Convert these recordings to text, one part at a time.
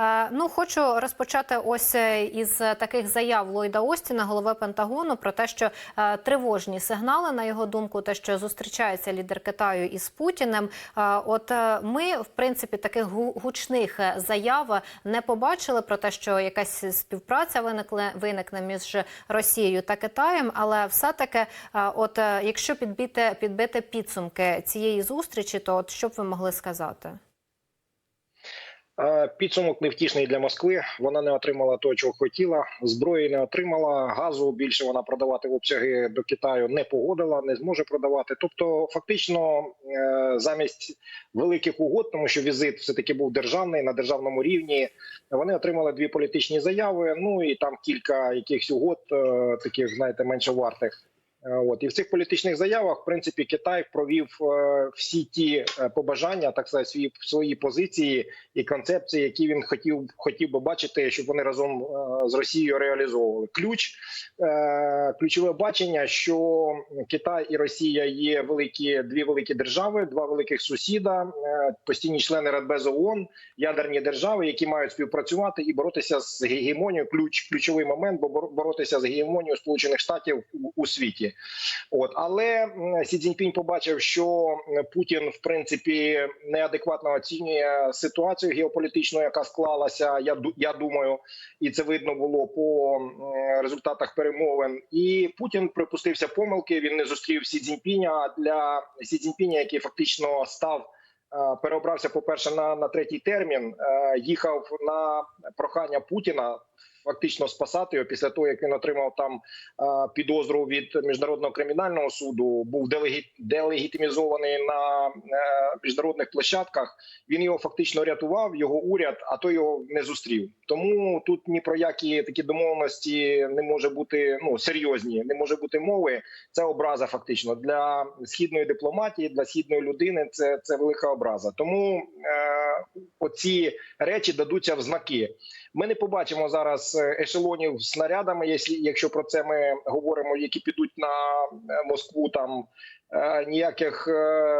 Е, Ну, хочу розпочати ось е, із таких заяв Ллойда Остіна, голови Пентагону, про те, що е, тривожні сигнали, на його думку, те, що зустрічається лідер Китаю із Путіним. Е, От е, ми, в принципі, таких гу- гучних е, заяв не побачили про те, що якась співпраця виникне виникне між Росією та Китаєм. Але все-таки, е, от е, якщо підбити, підбити підсумки цієї зустрічі, то от що б ви могли сказати? Е, Підсумок невтішний для Москви. Вона не отримала того, чого хотіла. Зброї не отримала. Газу більше вона продавати в обсяги до Китаю не погодила, не зможе продавати. Тобто, фактично, е, замість великих угод, тому що візит все таки був державний на державному рівні. Вони отримали дві політичні заяви. Ну і там кілька якихось угод, е, таких знаєте, менше вартих. Е, От і в цих політичних заявах, в принципі, Китай провів е, всі ті е, побажання, так сказати, свої свої позиції і концепції, які він хотів хотів би бачити, щоб вони разом з Росією реалізовували. Ключ ключове бачення, що Китай і Росія є великі дві великі держави, два великих сусіда, постійні члени Радбезу ООН, ядерні держави, які мають співпрацювати і боротися з гегемонією. Ключ ключовий момент, бо бор- боротися з гегемонією Сполучених Штатів у, у світі. От але Сі Цзіньпінь побачив, що Путін в принципі неадекватно оцінює ситуацію геополітичну, яка склалася. Я я думаю, і це видно було по результатах перемовин. І Путін припустився помилки. Він не зустрів Сі Цзіньпіня. Для Сі Цзіньпіня, який фактично став. е, Переобрався, по перше, на, на третій термін. е, Їхав на прохання Путіна фактично спасати його після того, як він отримав там підозру від міжнародного кримінального суду, був делегі... делегітимізований на е, міжнародних площадках. Він його фактично рятував, його уряд, а то його не зустрів. Тому тут ні про які такі домовленості не може бути ну серйозні, не може бути мови. Це образа фактично для східної дипломатії, для східної людини. Це, це велика образа. Тому е, оці речі дадуться в знаки. Ми не побачимо зараз е, ешелонів снарядами, якщо, про це ми говоримо, які підуть на е, Москву там. е, Ніяких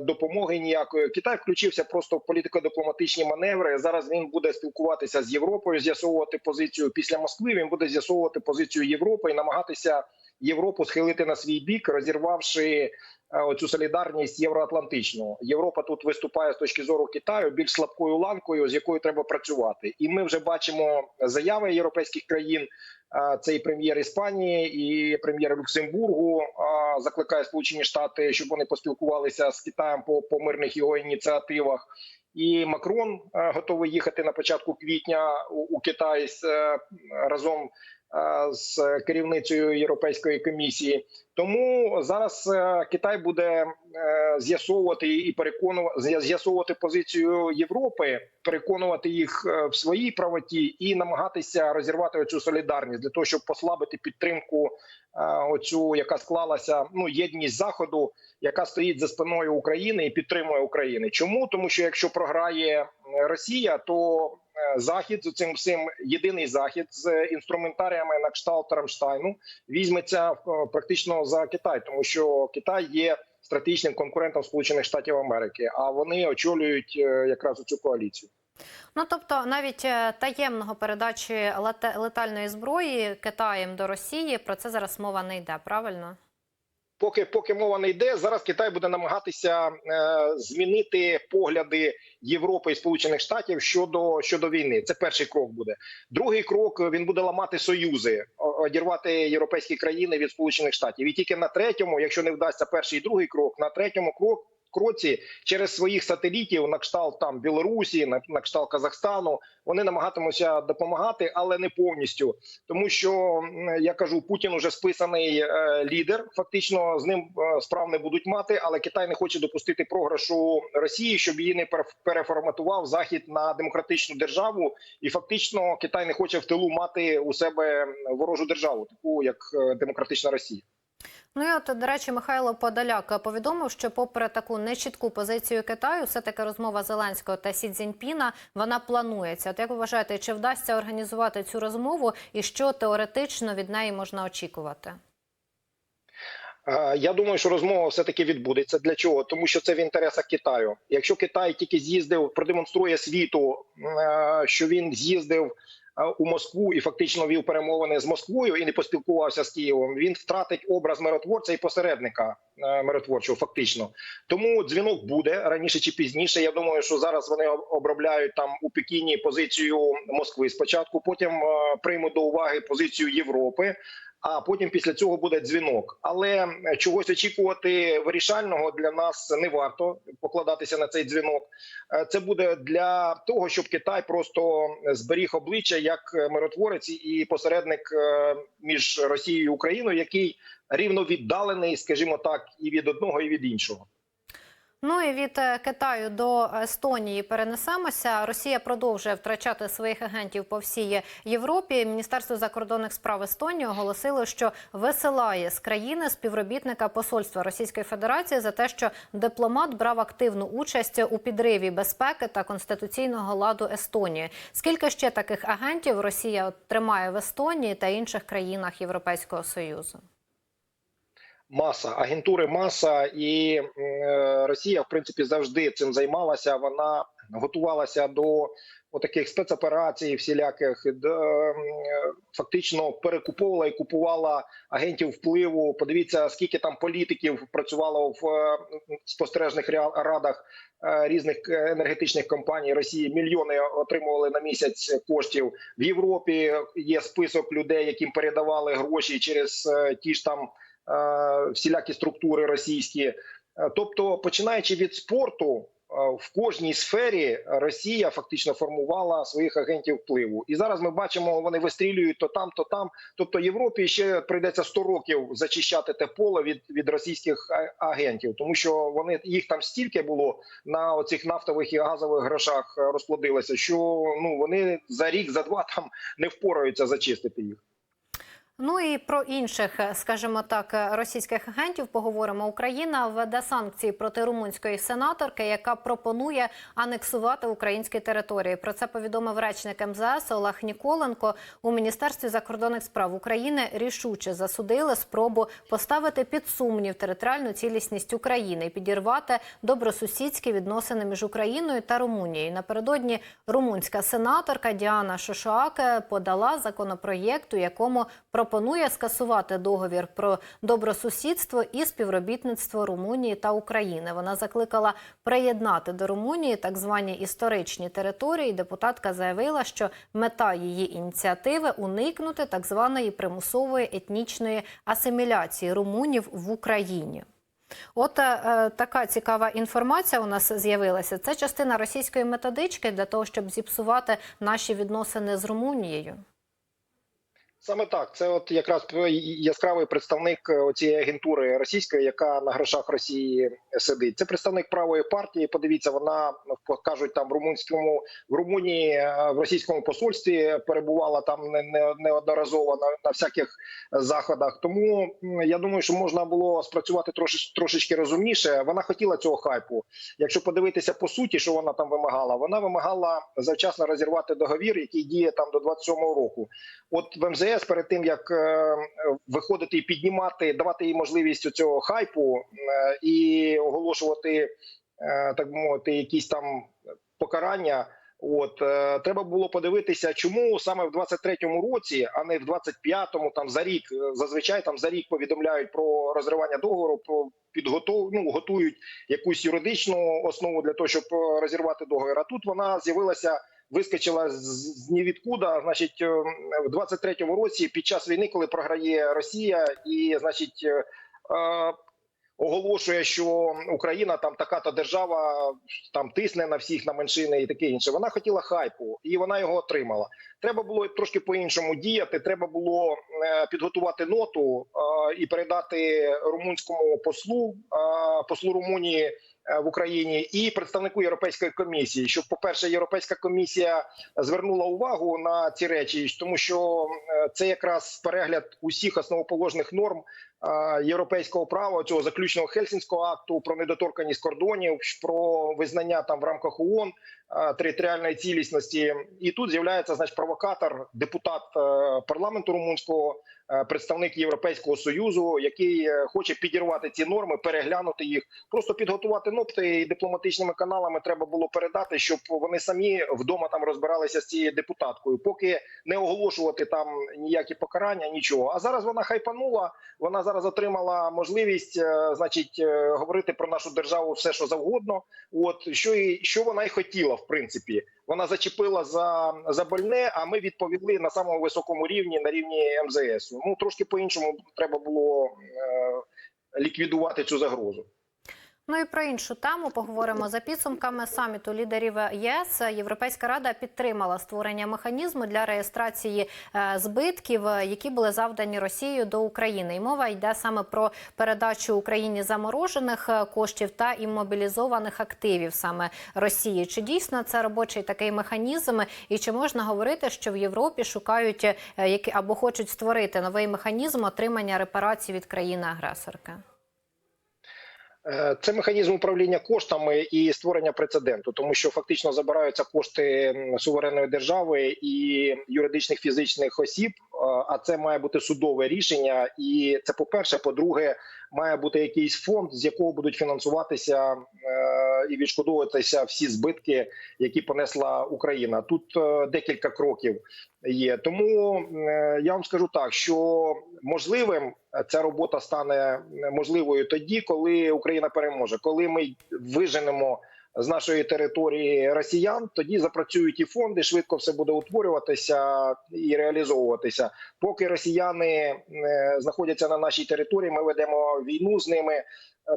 допомоги, ніякої Китай включився просто в політико-дипломатичні маневри. Зараз він буде спілкуватися з Європою, з'ясовувати позицію після Москви. Він буде з'ясовувати позицію Європи і намагатися Європу схилити на свій бік, розірвавши оцю солідарність євроатлантичну. Європа тут виступає з точки зору Китаю більш слабкою ланкою, з якою треба працювати. І ми вже бачимо заяви європейських країн. Е, Це прем'єр Іспанії, і прем'єр Люксембургу е, закликає Сполучені Штати, щоб вони поспілкувалися з Китаєм по, по мирних його ініціативах. І Макрон е, готовий їхати на початку квітня у, у Китай з, е, разом е, з керівницею Європейської комісії. Тому зараз е, Китай буде е, з'ясовувати і переконувати з'я- з'ясовувати позицію Європи, переконувати їх е, в своїй правоті і намагатися розірвати оцю солідарність для того, щоб послабити підтримку, е, оцю яка склалася ну єдність заходу, яка стоїть за спиною України і підтримує Україну. Чому тому, що якщо програє е, Росія, то е, захід з цим всім єдиний захід з інструментаріями на кшталт Рамштайну візьметься е, практично за Китай, тому що Китай є стратегічним конкурентом Сполучених Штатів Америки, а вони очолюють е, якраз цю коаліцію. Ну тобто, навіть е, таємного передачі летальної зброї Китаєм до Росії про це зараз мова не йде, правильно? Поки поки мова не йде, зараз Китай буде намагатися е, змінити погляди Європи і Сполучених Штатів щодо щодо війни. Це перший крок буде. Другий крок він буде ламати союзи, одірвати європейські країни від Сполучених Штатів. І тільки на третьому, якщо не вдасться перший і другий крок, на третьому крок. Кроці через своїх сателітів на кшталт там Білорусі, на, на кшталт Казахстану, вони намагатимуться допомагати, але не повністю, тому що я кажу, Путін уже списаний е, лідер. Фактично з ним е, справ не будуть мати, але Китай не хоче допустити програшу Росії, щоб її не переф- переформатував захід на демократичну державу, і фактично Китай не хоче в тилу мати у себе ворожу державу, таку як е, демократична Росія. Ну і от, до речі, Михайло Подоляк повідомив, що попри таку нечітку позицію Китаю, все таки розмова Зеленського та Сі Цзіньпіна, вона планується. От як ви вважаєте, чи вдасться організувати цю розмову, і що теоретично від неї можна очікувати? Е, Я думаю, що розмова все таки відбудеться. Для чого? Тому що це в інтересах Китаю. Якщо Китай тільки з'їздив, продемонструє світу, е, що він з'їздив у Москву і фактично вів перемовини з Москвою і не поспілкувався з Києвом, він втратить образ миротворця і посередника е, миротворчого. Фактично, тому дзвінок буде раніше чи пізніше. Я думаю, що зараз вони обробляють там у Пекіні позицію Москви спочатку, потім е, приймуть до уваги позицію Європи. А потім після цього буде дзвінок. Але е, чогось очікувати вирішального для нас не варто покладатися на цей дзвінок. Е, Це буде для того, щоб Китай просто зберіг обличчя як миротворець і посередник е, між Росією і Україною, який рівно віддалений, скажімо так, і від одного, і від іншого. Ну і від е, Китаю до Естонії перенесемося. Росія продовжує втрачати своїх агентів по всій Європі. Міністерство закордонних справ Естонії оголосило, що висилає з країни співробітника посольства Російської Федерації за те, що дипломат брав активну участь у підриві безпеки та конституційного ладу Естонії. Скільки ще таких агентів Росія тримає в Естонії та інших країнах Європейського союзу? Маса агентури, маса і е, Росія, в принципі, завжди цим займалася. Вона готувалася до таких спецоперацій, всіляких де, е, фактично перекуповувала і купувала агентів впливу. Подивіться, скільки там політиків працювало в е, спостережних радах е, різних е, енергетичних компаній Росії. Мільйони отримували на місяць коштів в Європі. Є список людей, яким передавали гроші через е, ті ж там е, всілякі структури російські. Е, Тобто, починаючи від спорту, е, в кожній сфері Росія фактично формувала своїх агентів впливу. І зараз ми бачимо, вони вистрілюють то там, то там. Тобто Європі ще прийдеться 100 років зачищати те поле від, від російських агентів, тому що вони їх там стільки було на оцих нафтових і газових грошах е, розплодилося, що ну вони за рік, за два там не впораються зачистити їх. Ну і про інших, скажімо так, російських агентів поговоримо. Україна введе санкції проти румунської сенаторки, яка пропонує анексувати українські території. Про це повідомив речник МЗС Олег Ніколенко. У міністерстві закордонних справ України рішуче засудили спробу поставити під сумнів територіальну цілісність України і підірвати добросусідські відносини між Україною та Румунією. Напередодні румунська сенаторка Діана Шошоаке подала законопроєкт, у якому пропонує скасувати договір про добросусідство і співробітництво Румунії та України. Вона закликала приєднати до Румунії так звані історичні території. Депутатка заявила, що мета її ініціативи уникнути так званої примусової етнічної асиміляції румунів в Україні. От е, така цікава інформація у нас з'явилася. Це частина російської методички для того, щоб зіпсувати наші відносини з Румунією. Саме так, це от якраз яскравий представник е, цієї агентури російської, яка на грошах Росії сидить. Це представник правої партії. Подивіться, вона кажуть там в румунському в Румунії е, в російському посольстві перебувала там не, не неодноразово на, на всяких заходах. Тому я думаю, що можна було спрацювати трошеч, трошечки розумніше. Вона хотіла цього хайпу. Якщо подивитися по суті, що вона там вимагала, вона вимагала завчасно розірвати договір, який діє там до 27-го року. От в МЗС перед тим як е, виходити і піднімати, давати їй можливість цього хайпу е, і оголошувати, е, так мовити, якісь там покарання. От треба було подивитися, чому саме в 23-му році, а не в 25-му, там за рік зазвичай там за рік повідомляють про розривання договору, про підготов, ну, готують якусь юридичну основу для того, щоб розірвати договір. А тут вона з'явилася вискочила з, нівідкуда. Значить, е, в 23-му році, під час війни, коли програє Росія, і значить. е, е, Оголошує, що Україна там така то держава, там тисне на всіх на меншини і таке інше. Вона хотіла хайпу, і вона його отримала. Треба було трошки по-іншому діяти. Треба було підготувати ноту і передати румунському послу, послу Румунії в Україні і представнику Європейської комісії, щоб, по-перше, Європейська комісія звернула увагу на ці речі, тому що е, це якраз перегляд усіх основоположних норм е, європейського права, цього заключного Хельсінського акту про недоторканність кордонів, про визнання там в рамках ООН е, територіальної цілісності. І тут з'являється значить, провокатор, депутат е, парламенту румунського, е, представник Європейського союзу, який е, хоче підірвати ці норми, переглянути їх, просто підготувати нопти і дипломатичними каналами треба було передати, щоб вони самі вдома там розбиралися з цією депутаткою, поки не оголошувати там ніякі покарання, нічого. А зараз вона хайпанула. Вона зараз отримала можливість, е, значить, е, говорити про нашу державу все, що завгодно. От що і що вона й хотіла, в принципі. Вона зачепила за, за больне, а ми відповіли на самому високому рівні, на рівні МЗС. Ну трошки по-іншому треба було е, ліквідувати цю загрозу. Ну і про іншу тему поговоримо за підсумками саміту лідерів ЄС. Європейська рада підтримала створення механізму для реєстрації е, збитків, е, які були завдані Росією до України. І мова йде саме про передачу Україні заморожених е, коштів та іммобілізованих активів саме Росії. Чи дійсно це робочий такий механізм? І чи можна говорити, що в Європі шукають які або хочуть створити новий механізм отримання репарацій від країни-агресорки? Е, Це механізм управління коштами і створення прецеденту, тому що фактично забираються кошти суверенної держави і юридичних фізичних осіб. е, А це має бути судове рішення, і це по перше. По-друге, має бути якийсь фонд, з якого будуть фінансуватися е, і відшкодовуватися всі збитки, які понесла Україна. Тут е, декілька кроків є. Тому е, я вам скажу так, що можливим ця робота стане можливою тоді, коли Україна переможе, коли ми виженемо. З нашої території росіян тоді запрацюють і фонди, швидко все буде утворюватися і реалізовуватися. Поки росіяни е, знаходяться на нашій території, ми ведемо війну з ними.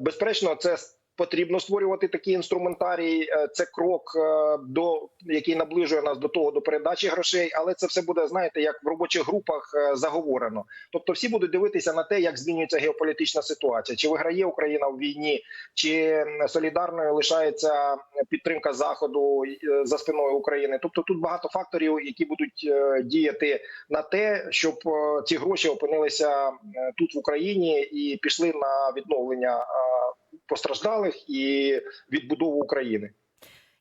Безперечно, це потрібно створювати такий інструментарій. Е, Це крок е, до який наближує нас до того до передачі грошей, але це все буде знаєте, як в робочих групах е, заговорено. Тобто, всі будуть дивитися на те, як змінюється геополітична ситуація, чи виграє Україна в війні, чи солідарною лишається підтримка заходу за спиною України. Тобто, тут багато факторів, які будуть діяти на те, щоб ці гроші опинилися тут в Україні і пішли на відновлення постраждалих і відбудову України.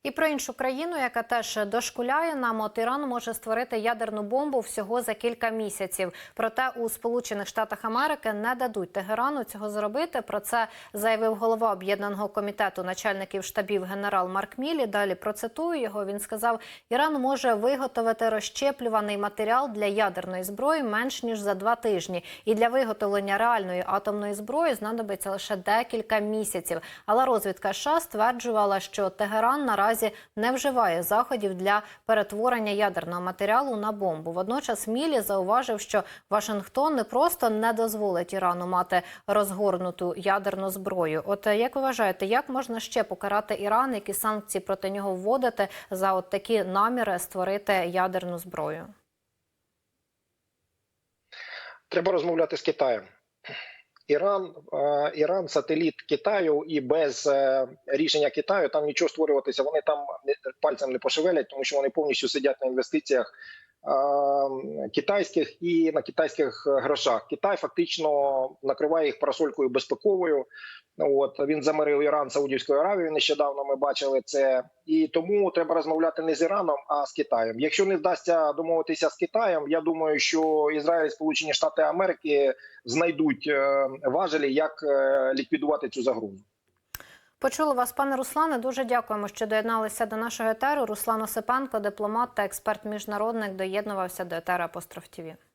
І про іншу країну, яка теж дошкуляє нам, от Іран може створити ядерну бомбу всього за кілька місяців. Проте у Сполучених Штатах Америки не дадуть Тегерану цього зробити. Про це заявив голова об'єднаного комітету начальників штабів генерал Марк Мілі. Далі процитую його. Він сказав: Іран може виготовити розщеплюваний матеріал для ядерної зброї менш ніж за два тижні. І для виготовлення реальної атомної зброї знадобиться лише декілька місяців. Але розвідка США стверджувала, що Тегеран наразі не вживає заходів для перетворення ядерного матеріалу на бомбу. Водночас Мілі зауважив, що Вашингтон не просто не дозволить Ірану мати розгорнуту ядерну зброю. От е, як ви вважаєте, як можна ще покарати Іран, які санкції проти нього вводити за от такі наміри створити ядерну зброю? Треба розмовляти з Китаєм. Іран, е, Іран сателіт Китаю, і без е, рішення Китаю там нічого створюватися. Вони там пальцем не пошевелять, тому що вони повністю сидять на інвестиціях китайських і на китайських грошах. Китай фактично накриває їх парасолькою безпековою. От він замирив Іран Саудівською Аравією. Нещодавно ми бачили це, і тому треба розмовляти не з Іраном, а з Китаєм. Якщо не вдасться домовитися з Китаєм, я думаю, що Ізраїль, Сполучені Штати Америки знайдуть е, важелі, як е, ліквідувати цю загрозу. Почули вас, пане Руслане. Дуже дякуємо, що доєдналися до нашого етеру. Руслан Осипенко, дипломат та експерт міжнародник, доєднувався до етера Апостроф ТІВІ.